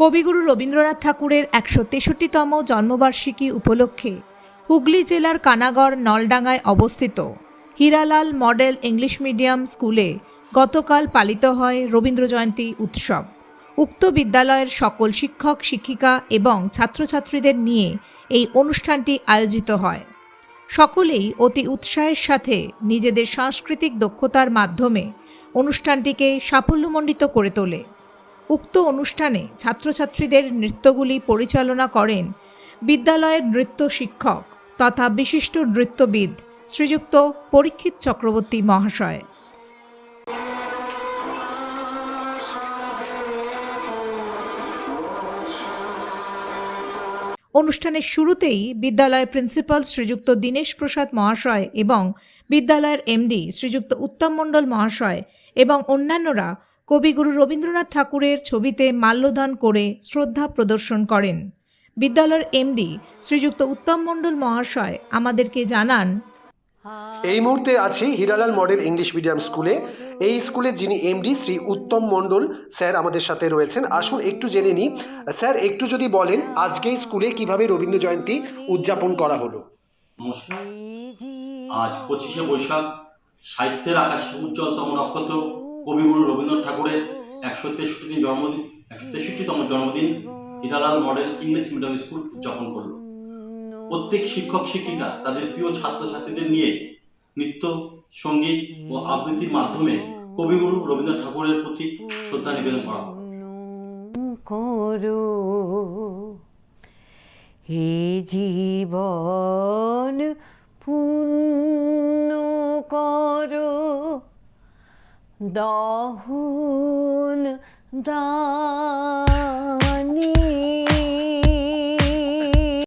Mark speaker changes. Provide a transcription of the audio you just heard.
Speaker 1: কবিগুরু রবীন্দ্রনাথ ঠাকুরের একশো তেষট্টিতম জন্মবার্ষিকী উপলক্ষে হুগলি জেলার কানাগড়, নলডাঙ্গায় অবস্থিত হীরালাল মডেল ইংলিশ মিডিয়াম স্কুলে গতকাল পালিত হয় রবীন্দ্র জয়ন্তী উৎসব। উক্ত বিদ্যালয়ের সকল শিক্ষক, শিক্ষিকা এবং ছাত্রছাত্রীদের নিয়ে এই অনুষ্ঠানটি আয়োজিত হয়। সকলেই অতি উৎসাহের সাথে নিজেদের সাংস্কৃতিক দক্ষতার মাধ্যমে অনুষ্ঠানটিকে সাফল্যমণ্ডিত করে তোলে। উক্ত অনুষ্ঠানে ছাত্রছাত্রীদের নৃত্যগুলি পরিচালনা করেন বিদ্যালয়ের নৃত্য শিক্ষক তথা বিশিষ্ট নৃত্যবিদ শ্রীযুক্ত পরীক্ষিত চক্রবর্তী মহাশয়। অনুষ্ঠানের শুরুতেই বিদ্যালয়ের প্রিন্সিপাল শ্রীযুক্ত দীনেশ প্রসাদ মহাশয় এবং বিদ্যালয়ের এমডি শ্রীযুক্ত উত্তম মণ্ডল মহাশয় এবং অন্যান্যরা কবিগুরু রবীন্দ্রনাথ ঠাকুরের ছবিতে মাল্যদান করে শ্রদ্ধা প্রদর্শন করেন। বিদ্যালয়ের এমডি শ্রীযুক্ত উত্তম মণ্ডল মহাশয় আমাদেরকে জানান
Speaker 2: এই মুহূর্তে আছি হিরালাল মডেল ইংলিশ মিডিয়াম স্কুলে। এই স্কুলে যিনি এমডি শ্রী উত্তম মণ্ডল স্যার আমাদের সাথে রয়েছেন। আসুন একটু জেনে নিই। স্যার একটু যদি বলেন আজকে স্কুলে কীভাবে রবীন্দ্র জয়ন্তী উদযাপন করা হলো?
Speaker 3: আজ পঁচিশে বৈশাখ সাহিত্যের আকাশে উজ্জ্বলতম নক্ষত্র। কবিগুরু রবীন্দ্রনাথ ঠাকুরের একশো তেষট্টি জন্মদিন, একশো তেষট্টিতম জন্মদিন Hiralal model English medium school উদযাপন করল। প্রত্যেক শিক্ষক, শিক্ষিকা তাদের প্রিয় ছাত্রছাত্রীদের নিয়ে নৃত্য, সংগীত ও আবৃত্তির মাধ্যমে কবিগুরু রবীন্দ্রনাথ ঠাকুরের প্রতি শ্রদ্ধা নিবেদন করা
Speaker 4: করো জীবন দহন দান